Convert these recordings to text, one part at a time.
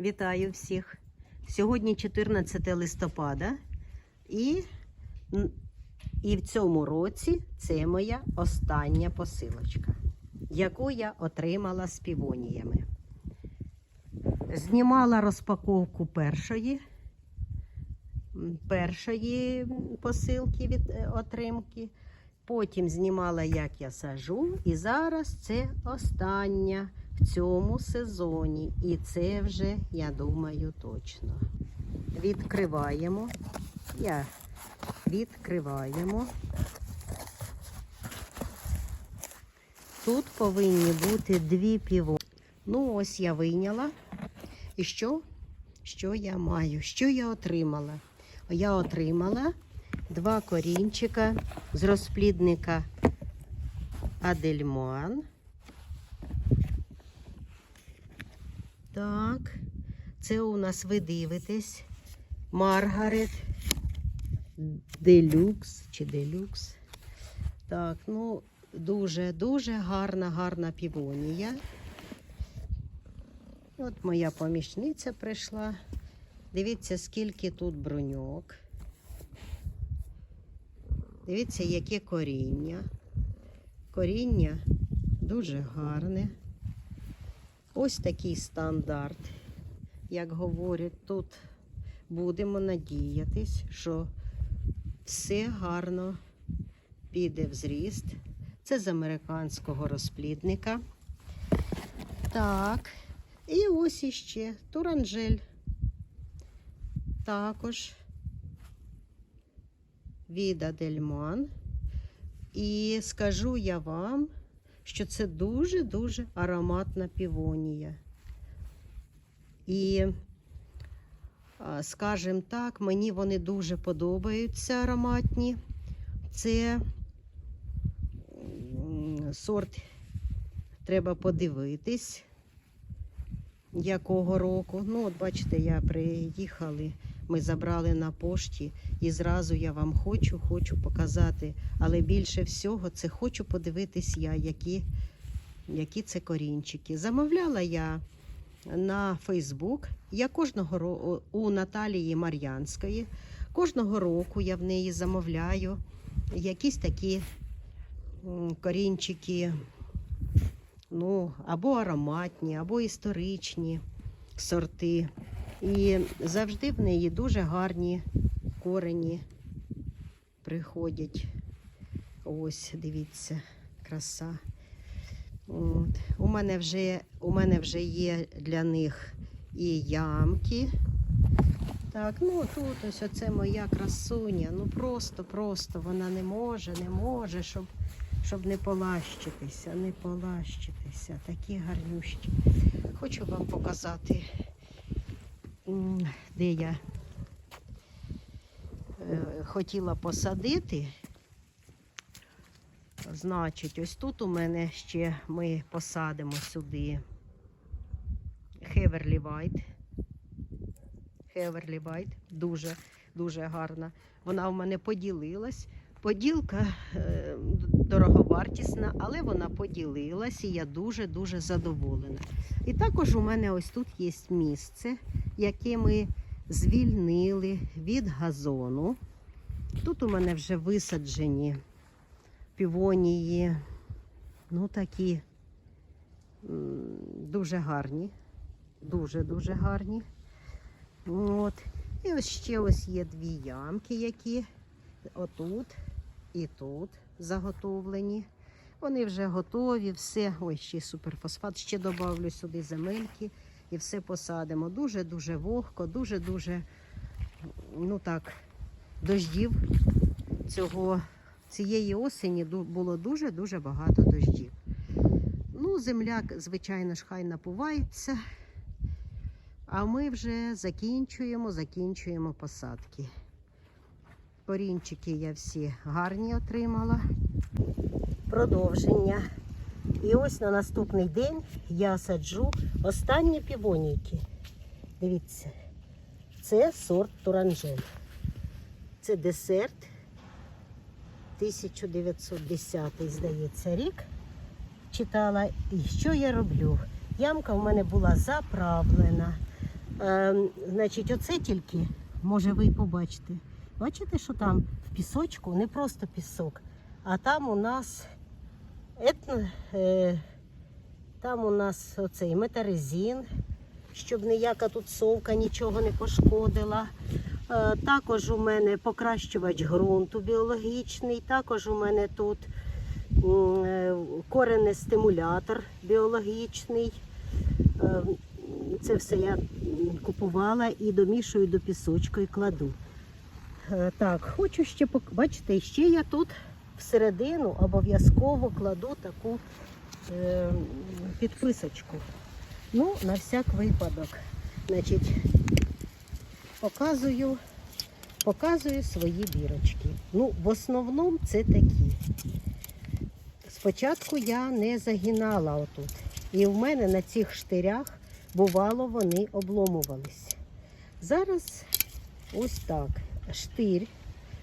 Вітаю всіх! Сьогодні 14 листопада, і, і в цьому році це моя остання посилочка, яку я отримала з півоніями. Знімала розпаковку першої, першої посилки від е, отримки. Потім знімала, як я сажу, і зараз це остання в цьому сезоні. І це вже, я думаю, точно. Відкриваємо. Я відкриваємо. Тут повинні бути дві піво. Ну, ось я вийняла. І що? Що я маю? Що я отримала? Я отримала два корінчика з розплідника Адельмуан. Так, це у нас ви дивитесь Маргарет Делюкс чи Делюкс. Так, ну, дуже-дуже гарна, гарна півонія. От моя помічниця прийшла. Дивіться, скільки тут бруньок. Дивіться, яке коріння. Коріння дуже гарне. Ось такий стандарт. Як говорять, тут будемо надіятись, що все гарно піде в зріст. Це з американського розплідника. Так, і ось іще туранжель. Також від Адельман. І скажу я вам, що це дуже-дуже ароматна півонія. І, скажімо так, мені вони дуже подобаються ароматні. Це сорт треба подивитись, якого року. Ну, от бачите, я приїхали, ми забрали на пошті, і зразу я вам хочу, хочу показати. Але більше всього це хочу подивитись я, які, які це корінчики. Замовляла я на Фейсбук. Я кожного року у Наталії Мар'янської. Кожного року я в неї замовляю якісь такі корінчики, ну, або ароматні, або історичні сорти. І завжди в неї дуже гарні корені приходять. Ось, дивіться, краса. От. У, мене вже, у мене вже є для них і ямки. Так, ну тут ось оце моя красуня. Ну просто-просто вона не може, не може, щоб, щоб не полащитися, не полащитися. Такі гарнющі. Хочу вам показати, де я е, хотіла посадити. Значить, ось тут у мене ще ми посадимо сюди Хеверлі Вайт. Хеверлі Вайт. Дуже, дуже гарна. Вона в мене поділилась. Поділка е, дороговартісна, але вона поділилась і я дуже-дуже задоволена. І також у мене ось тут є місце, яке ми звільнили від газону. Тут у мене вже висаджені півонії, ну такі дуже гарні, дуже-дуже гарні. От. І ось ще ось є дві ямки, які отут і тут заготовлені. Вони вже готові, все. Ой, ще суперфосфат, ще додавлю сюди земельки і все посадимо. Дуже-дуже вогко, дуже-дуже, ну так, дождів цього цієї осені було дуже-дуже багато дождів. Ну, земля, звичайно ж, хай напувається. А ми вже закінчуємо, закінчуємо посадки. Корінчики я всі гарні отримала. Продовження. І ось на наступний день я саджу останні півонійки. Дивіться, це сорт Туранжель. Це десерт 1910, здається, рік. Читала, і що я роблю? Ямка в мене була заправлена. Е, значить, оце тільки, може ви й побачите. Бачите, що там в пісочку не просто пісок, а там у нас етно, е, там у нас оцей метарезин, щоб ніяка тут совка нічого не пошкодила. Е, також у мене покращувач ґрунту біологічний, також у мене тут е, коренний стимулятор біологічний. Е, Це все я купувала і домішую до пісочку і кладу. Е, Так, хочу ще бачите, ще я тут всередину обов'язково кладу таку е, підписочку. Ну, на всяк випадок. Значить, показую, показую свої бірочки. Ну, в основному це такі. Спочатку я не загинала отут. І в мене на цих штирях бувало вони обломувались. Зараз ось так. Штир.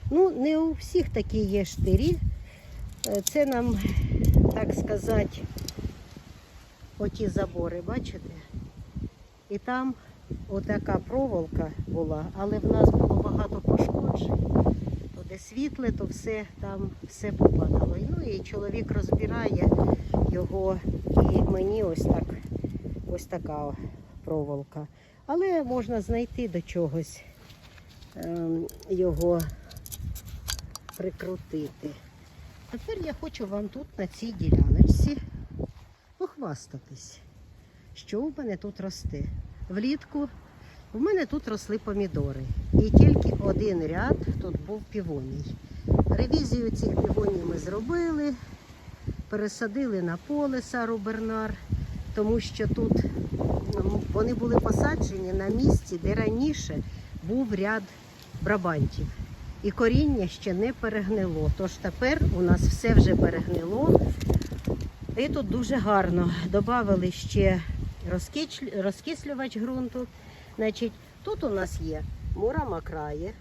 Ну, не у всіх такі є штирі. Е, Це нам, так сказати, оті забори, бачите? І там отака проволока була, але в нас було багато пошкоджень. То де світле, то все там все попадало. Ну і чоловік розбирає його, і мені ось так, ось така проволока. Але можна знайти до чогось ем, його прикрутити. Тепер я хочу вам тут на цій діляночці похвастатись, що в мене тут росте. Влітку в мене тут росли помідори. І тільки один ряд тут був півоній. Ревізію цих півоній ми зробили, пересадили на поле Сару Бернар, тому що тут вони були посаджені на місці, де раніше був ряд брабантів. І коріння ще не перегнило. Тож тепер у нас все вже перегнило. І тут дуже гарно. Добавили ще розкислювач ґрунту. Значить, тут у нас є мура макрає.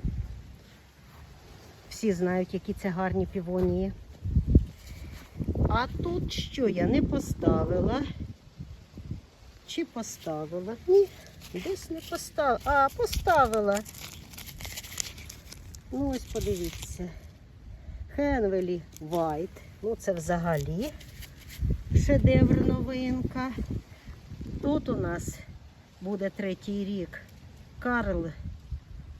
Всі знають, які це гарні півонії. А тут що я не поставила? Чи поставила? Ні, десь не поставила. А, поставила. Ну, ось подивіться. Хенвелі White. Ну, це взагалі шедевр новинка. Тут у нас буде третій рік Карл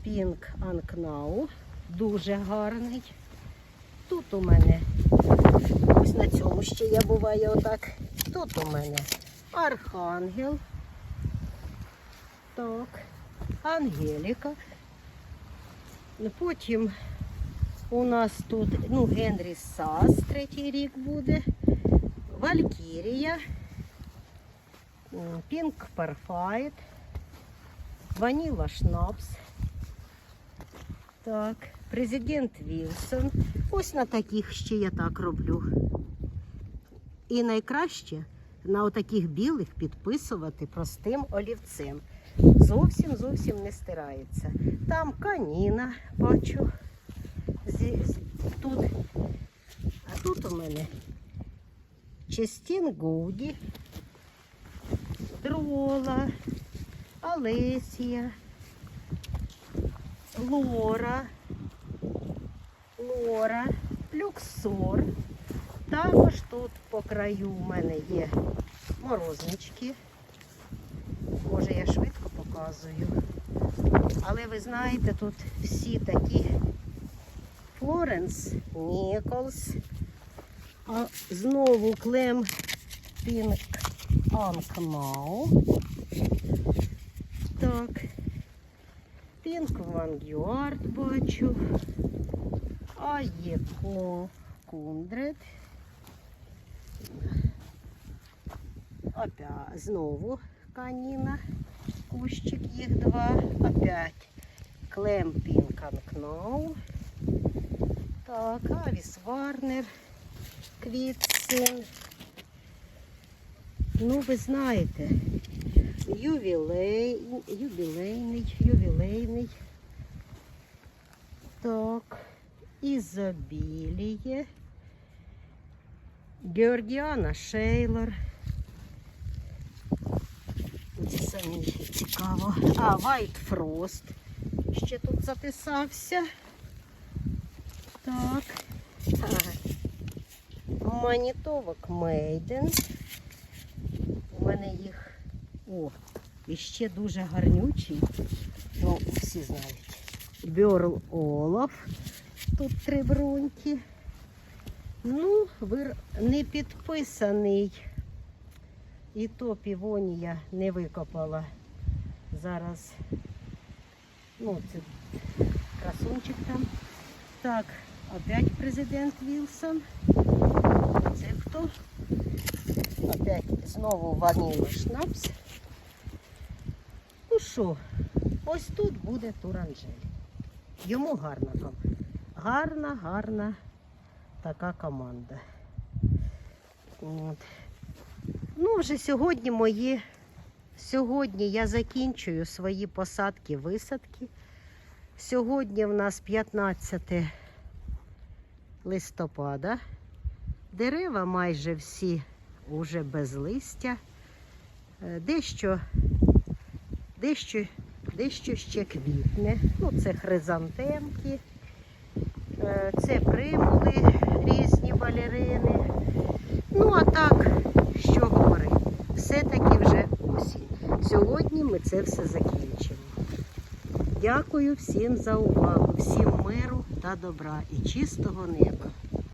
Пінк Анкнау. Дуже гарний. Тут у мене ось на цьому ще я буваю отак. Тут у мене Архангел. Так, Ангеліка. Ну, Потім у нас тут ну, Генрі Сас, третій рік буде. Валькірія. Пінк Парфайт. Ваніла Шнапс. Так, президент Вілсон. Ось на таких ще я так роблю. І найкраще на отаких білих підписувати простим олівцем. Зовсім зовсім не стирається. Там каніна бачу. Зі- з- Тут. А тут у мене Честін Гуді, Дрола, Олесія, Лора, Лора, Люксор. Також тут по краю у мене є морознички. Показую. Але ви знаєте, тут всі такі Флоренс, Ніколс, а знову Клем Пінк Анкмау. Так. Пінк Вангюард бачу. А є Кундред. Опять знову каніна. Кущик їх два. Опять Клем Пінк Анкноу. Так, Авіс Варнер. Квітсин. Ну, ви знаєте, ювілей, ювілейний, ювілейний. Так, ізобіліє. Георгіана Шейлор. Ці підписаний. Цікаво. А, White Frost. Ще тут записався. Так. Манітовок Мейден. У мене їх. О, і ще дуже гарнючий. Ну, всі знають. Бьорл Олаф. Тут три бруньки. Ну, вир... не підписаний. І то півонія не викопала. Зараз. Ну, це красунчик там. Так, опять президент Вілсон. Це хто? Опять знову ванілий шнапс. Ну що, ось тут буде туранжель. Йому гарна там. Гарна, гарна така команда. От. Ну, вже сьогодні мої. Сьогодні я закінчую свої посадки, висадки. Сьогодні в нас 15 листопада. Дерева майже всі уже без листя. Е, Дещо, дещо, дещо ще квітне. Ну, це хризантемки, е, це примули різні балерини. Ну, а так, що говорити? Все-таки вже осінь. Сьогодні ми це все закінчимо. Дякую всім за увагу, всім миру та добра і чистого неба.